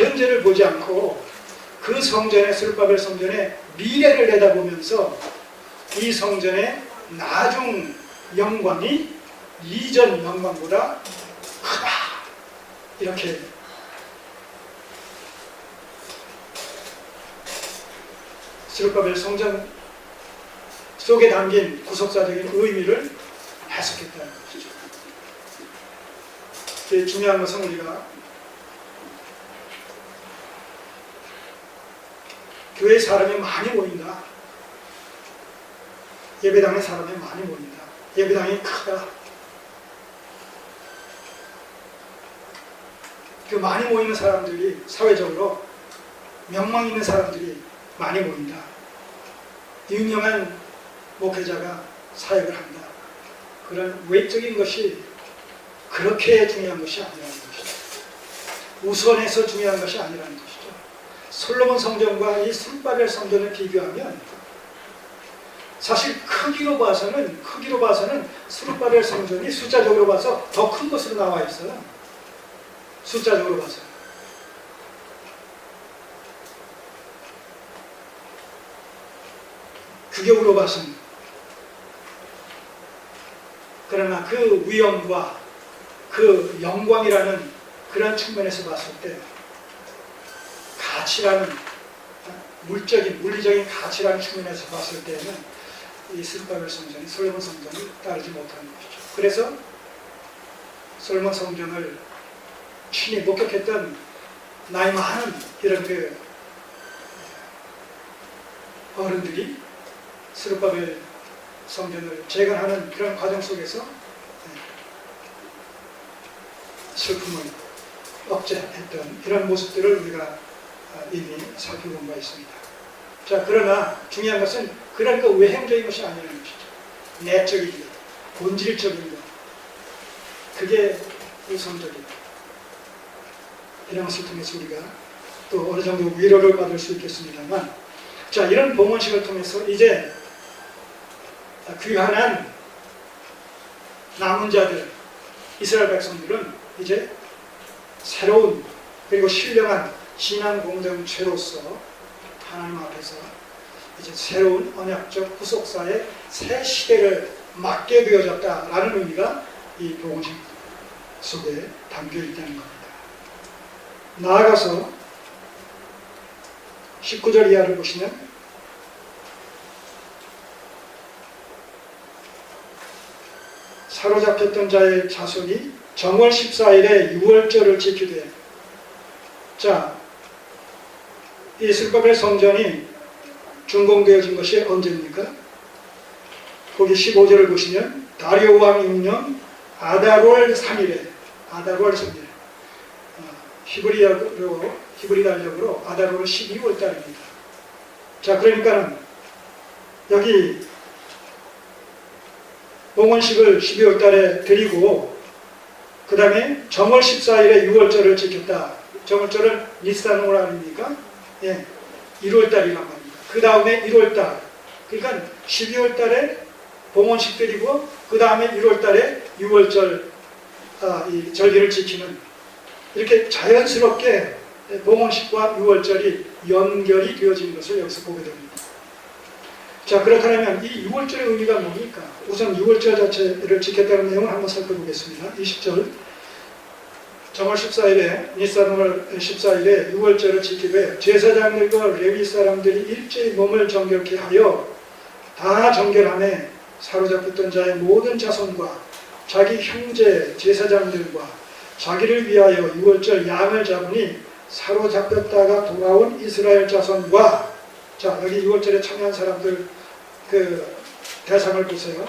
현재를 보지 않고 그 성전의 스룹바벨 성전의 미래를 내다보면서 이 성전의 나중 영광이 이전 영광보다 크다 이렇게 스룹바벨 성전 속에 담긴 구속사적인 의미를 해석했다는 것이죠. 중요한 것은 우리가 교회 사람이 많이 모인다. 예배당에 사람이 많이 모인다. 예배당이 크다. 그 많이 모이는 사람들이 사회적으로 명망 있는 사람들이 많이 모인다. 유명한 목회자가 사역을 한다. 그런 외적인 것이 그렇게 중요한 것이 아니라는 것이죠. 우선에서 중요한 것이 아니라는 것이죠. 솔로몬 성전과 이 술바벨 성전을 비교하면 사실 크기로 봐서는 크기로 봐서는 수르바벨 성전이 숫자적으로 봐서 더 큰 것으로 나와 있어요. 숫자적으로 봐서. 규격으로 봐서는 그러나 그 위엄과 그 영광이라는 그런 측면에서 봤을 때 가치라는 물적인 물리적인 가치라는 측면에서 봤을 때는 이 스루바벨 성전이 솔로몬 성전을 따르지 못하는 것이죠. 그래서 솔로몬 성전을 친히 목격했던 나이 많은 이런 그 어른들이 스루바벨 성전을 재건하는 그런 과정 속에서 슬픔을 억제했던 이런 모습들을 우리가 이미 살펴본 바 있습니다. 자, 그러나 중요한 것은 그런 그 외형적인 것이 아니라는 것이죠. 내적인 것, 본질적인 것. 그게 우선적이다. 이런 것을 통해서 우리가 또 어느 정도 위로를 받을 수 있겠습니다만, 자, 이런 봉헌식을 통해서 이제 귀환한 남은 자들, 이스라엘 백성들은 이제 새로운 그리고 신령한 신앙 공동체로서 하나님 앞에서 이제 새로운 언약적 후속사의 새 시대를 맞게 되어졌다라는 의미가 이 복음식 속에 담겨 있다는 겁니다. 나아가서 19절 이하를 보시면 사로잡혔던 자의 자손이 정월 14일에 6월절을 지키되 자, 이 슬밥의 성전이 준공되어진 것이 언제입니까? 거기 15절을 보시면 다리오 왕 6년 아다롤 3일에 아다롤 3일 어, 히브리어로 히브리 달력으로 아다롤 12월 달입니다. 자, 그러니까는 여기 봉헌식을 12월 달에 드리고 그 다음에 정월 14일에 6월절을 지켰다. 정월절은 니스탄월 아닙니까? 예, 1월 달이란 말입니다. 그 다음에 1월 달. 그러니까 12월 달에 봉헌식 드리고 그 다음에 1월 달에 6월절 아, 이 절기를 지키는 이렇게 자연스럽게 봉헌식과 6월절이 연결이 되어진 것을 여기서 보게 됩니다. 자 그렇다면 이 6월절의 의미가 뭡니까? 우선 6월절 자체를 지켰다는 내용을 한번 살펴보겠습니다. 20절 정월 14일에 니산월 14일에 6월절을 지키되 제사장들과 레위 사람들이 일제히 몸을 정결케 하여 다 정결함에 사로잡혔던 자의 모든 자손과 자기 형제 제사장들과 자기를 위하여 6월절 양을 잡으니 사로잡혔다가 돌아온 이스라엘 자손과 자 여기 6월절에 참여한 사람들 그 대상을 보세요.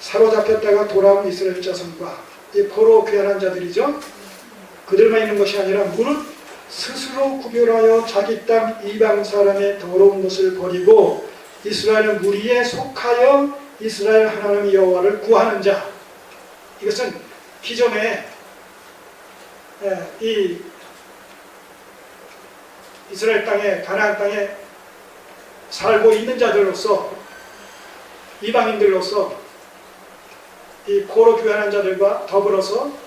사로잡혔다가 돌아온 이스라엘 자손과 이 포로 귀환한 자들이죠. 그들만 있는 것이 아니라 무릇 스스로 구별하여 자기 땅 이방 사람의 더러운 것을 버리고 이스라엘 무리에 속하여 이스라엘 하나님 여호와를 구하는 자. 이것은 기존에 예, 이 이스라엘 땅에 가나안 땅에 살고 있는 자들로서 이방인들로서 이 포로 교환한 자들과 더불어서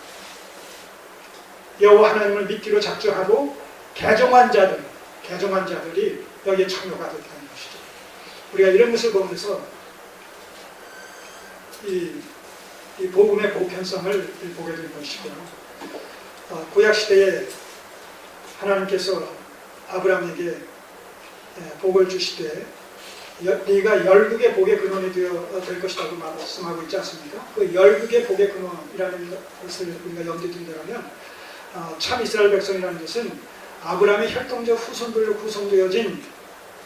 여호와 하나님을 믿기로 작정하고 개종한 자들, 개종한 자들이 여기에 참여가 됐다는 것이죠. 우리가 이런 것을 보면서 이, 이 복음의 보편성을 보게 되는 것이고요. 어, 구약 시대에 하나님께서 아브라함에게 예, 복을 주시되 여- 네가 열국의 복의 근원이 되어 될 것이라고 말씀하고 있지 않습니까? 그 열국의 복의 근원이라는 것을 우리가 염두에 둔다면 어, 참 이스라엘 백성이라는 것은 아브라함의 혈통적 후손들로 구성되어진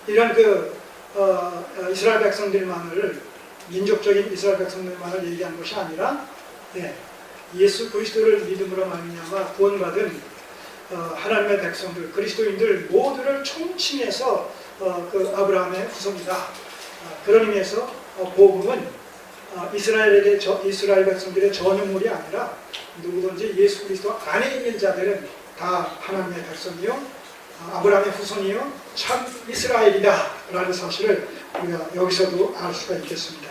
이런 그 어, 어, 이스라엘 백성들만을 민족적인 이스라엘 백성들만을 얘기한 것이 아니라 예, 예수 그리스도를 믿음으로 말미암아 구원받은 어, 하나님의 백성들 그리스도인들 모두를 총칭해서 어, 그 아브라함의 후손이다. 어, 그런 의미에서 어, 복음은 어, 이스라엘에게 저, 이스라엘 백성들의 전유물이 아니라 누구든지 예수 그리스도 안에 있는 자들은 다 하나님의 백성이요 어, 아브라함의 후손이요 참 이스라엘이다라는 사실을 우리가 여기서도 알 수가 있겠습니다.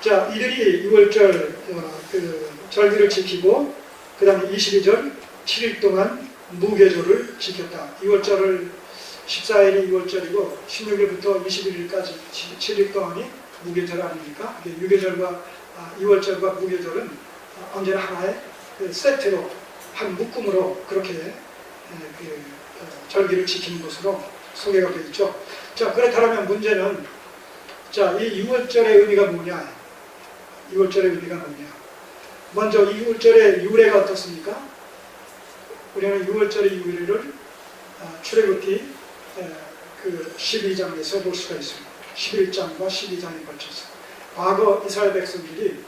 자, 이들이 6월절 어, 그 절기를 지키고 그 다음에 22절 7일 동안 무교절을 지켰다. 2월절을 14일이 6월절이고 16일부터 21일까지 7일 동안이 무교절 아닙니까? 6계절과 2월절과 무교절은 아, 언제나 하나의 그 세트로 한 묶음으로 그렇게 에, 그, 어, 절기를 지키는 것으로 소개가 되어 있죠. 자 그렇다면 문제는 자이 6월절의 의미가 뭐냐? 6월절의 의미가 뭐냐? 먼저 이 6월절의 유래가 어떻습니까? 우리는 6월절의 유래를 아, 출애굽기 에, 그 12장에서 볼 수가 있습니다. 11장과 12장에 걸쳐서 과거 이스라엘 백성들이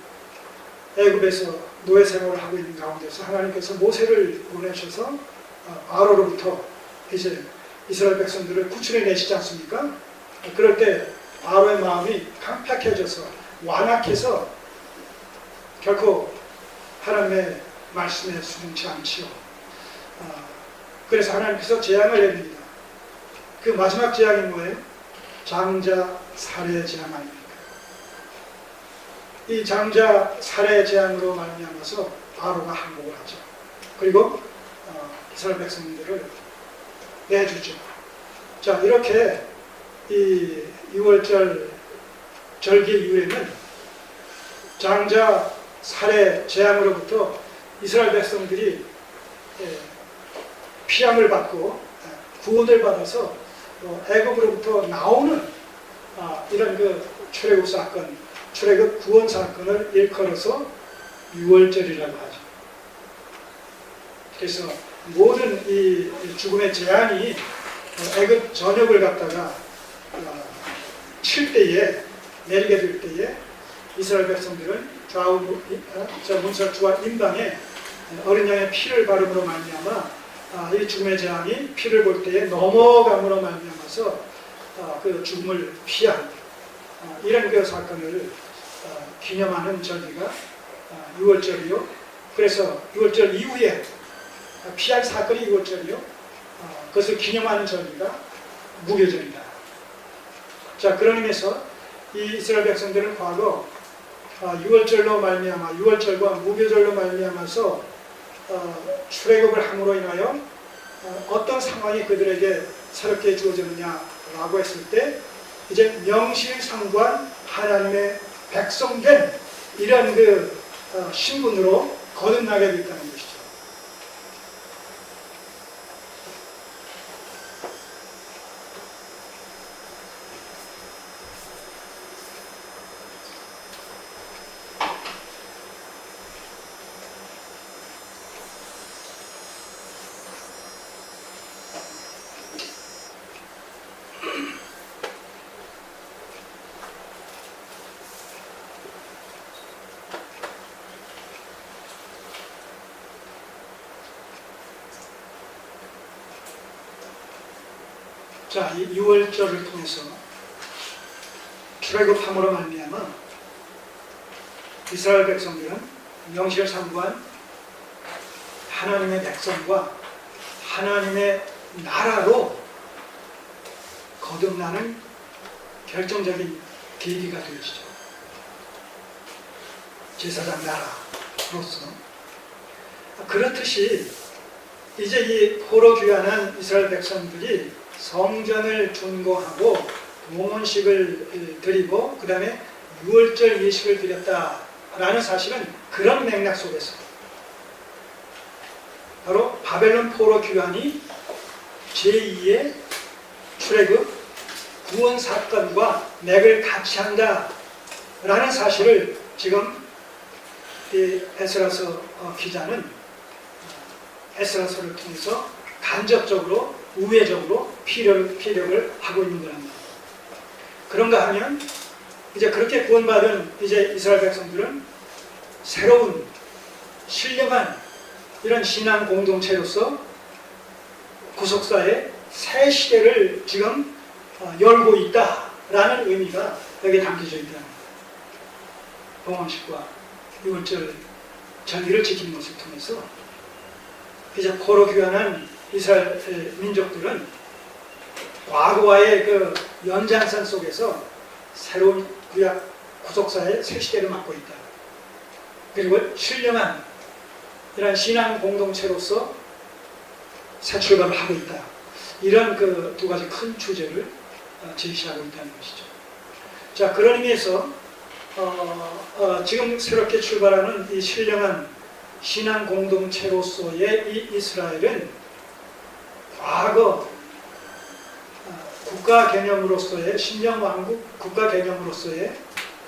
애굽에서 노예 생활을 하고 있는 가운데서 하나님께서 모세를 보내셔서 어, 바로로부터 이제 이스라엘 백성들을 구출해 내시지 않습니까? 그럴 때 바로의 마음이 강팍해져서 완악해서 결코 하나님의 말씀에 순응치 않지요. 어, 그래서 하나님께서 재앙을 내립니다. 그 마지막 재앙이 뭐예요? 장자 살해 재앙 아닙니까? 이 장자 살해 재앙으로 말미암아서 바로가 항복을 하죠. 그리고 어, 이스라엘 백성들을 내주죠. 자 이렇게 이 6월절 절기 유래는 장자 살해 재앙으로부터 이스라엘 백성들이 예, 피함을 받고 예, 구원을 받아서 어, 애굽으로부터 나오는 아, 이런 그 출애굽 사건, 출애굽 구원 사건을 일컬어서 6월절이라고 하죠. 그래서 모든 이 죽음의 재앙이 어, 애굽 전역을 갖다가 어, 칠 때에 내리게 될 때에 이스라엘 백성들은 좌우 무- 어, 저 문설주와 임방에 어린 양의 피를 바름으로 말미암아 아, 이 죽음의 재앙이 피를 볼 때에 넘어감으로 말미암아서 아, 그 죽음을 피한 아, 이런 그 사건을 아, 기념하는 절기가 아, 6월절이요. 그래서 6월절 이후에 아, 피할 사건이 6월절이요. 아, 그것을 기념하는 절기가 무교절이다. 자 그런 의미에서 이 이스라엘 백성들은 과거 아, 6월절로 말미암아 6월절과 무교절로 말미암아서 어, 출애굽을 함으로 인하여 어, 어떤 상황이 그들에게 새롭게 주어졌느냐라고 했을 때 이제 명실상부한 하나님의 백성된 이런 그 어, 신분으로 거듭나게 됐다는 것이죠. 자, 이 6월절을 통해서 출애굽함으로 말미암아 이스라엘 백성들은 명실상부한 하나님의 백성과 하나님의 나라로 거듭나는 결정적인 계기가 되어지죠. 제사장 나라로서 그렇듯이 이제 이 포로 귀환한 이스라엘 백성들이 성전을 준공하고 동원식을 드리고 그 다음에 유월절 예식을 드렸다라는 사실은 그런 맥락 속에서 바로 바벨론 포로 귀환이 제2의 출애굽 구원 사건과 맥을 같이 한다라는 사실을 지금 이 에스라서 어, 기자는 에스라서를 통해서 간접적으로 우회적으로 피력을, 피력을 하고 있는 거란 말이에요. 그런가 하면 이제 그렇게 구원받은 이제 이스라엘 백성들은 새로운 신령한 이런 신앙 공동체로서 구속사의 새 시대를 지금 어, 열고 있다라는 의미가 여기에 담겨져 있다는 거예요. 봉헌식과 유월절 절기를 지키는 것을 통해서 이제 포로 귀환한 이스라엘 민족들은 과거와의 그 연장선 속에서 새로운 구약 구속사의 새 시대를 맞고 있다. 그리고 신령한 이런 신앙 공동체로서 새 출발을 하고 있다. 이런 그 두 가지 큰 주제를 어, 제시하고 있다는 것이죠. 자 그런 의미에서 어, 어, 지금 새롭게 출발하는 이 신령한 신앙 공동체로서의 이 이스라엘은 과거 어, 국가 개념으로서의 신령 왕국 국가 개념으로서의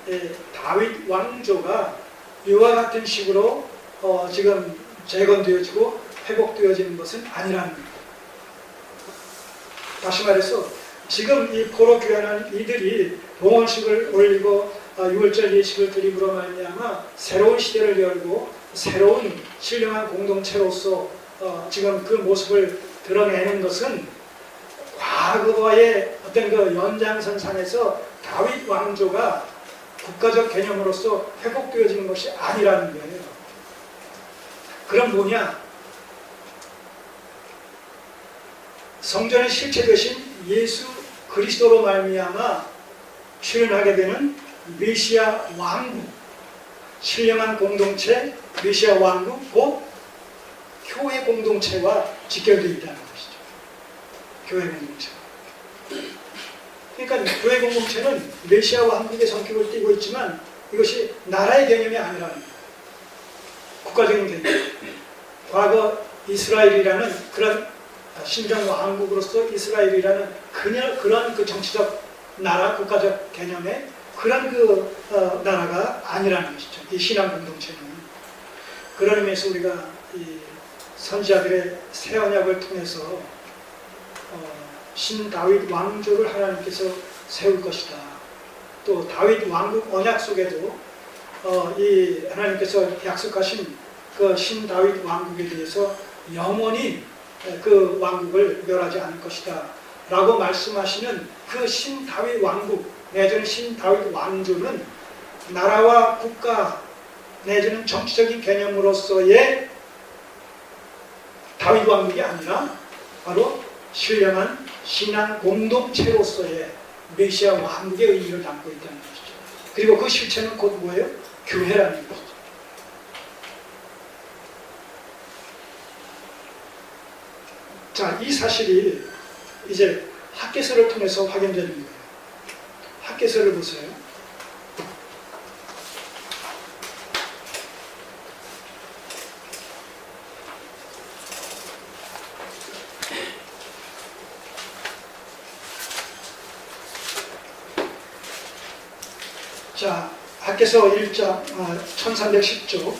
예, 다윗 왕조가 이와 같은 식으로 어, 지금 재건되어지고 회복되어지는 것은 아니라는 겁니다. 다시 말해서 지금 이 포로 귀환한 이들이 봉헌식을 올리고 아, 유월절 예식을 드림으로 말미암아 새로운 시대를 열고 새로운 신령한 공동체로서 어, 지금 그 모습을 드러내는 것은 과거의 어떤 그 연장선상에서 다윗 왕조가 국가적 개념으로서 회복되어지는 것이 아니라는 거예요. 그럼 뭐냐? 성전의 실체 되신 예수 그리스도로 말미암아 출현하게 되는 메시아 왕국, 신령한 공동체, 메시아 왕국, 곧 교회 공동체와 직결되어 있다는 것이죠. 교회 공동체. 그러니까 교회 공동체는 메시아 왕국의 성격을 띠고 있지만 이것이 나라의 개념이 아니라는 거예요. 국가적인 개념. 과거 이스라엘이라는 그런 신정 왕국으로서 이스라엘이라는 그냥 그런 그 정치적 나라 국가적 개념의 그런 그 어, 나라가 아니라는 것이죠. 이 신앙 공동체는 그런 의미에서 우리가 이 선지자들의 새 언약을 통해서 어, 신 다윗 왕조를 하나님께서 세울 것이다. 또 다윗 왕국 언약 속에도 어, 이 하나님께서 약속하신 그 신 다윗 왕국에 대해서 영원히 그 왕국을 멸하지 않을 것이다. 라고 말씀하시는 그 신 다윗 왕국 내지는 신 다윗 왕조는 나라와 국가 내지는 정치적인 개념으로서의 다윗 왕국이 아니라 바로 신령한 신앙 공동체로서의 메시아 왕국의 의미를 담고 있다는 것이죠. 그리고 그 실체는 곧 뭐예요? 교회라는 것이죠. 자, 이 사실이 이제 학계서를 통해서 확인되는 거예요. 학계서를 보세요. 자, 학계서 1장 어, 1310조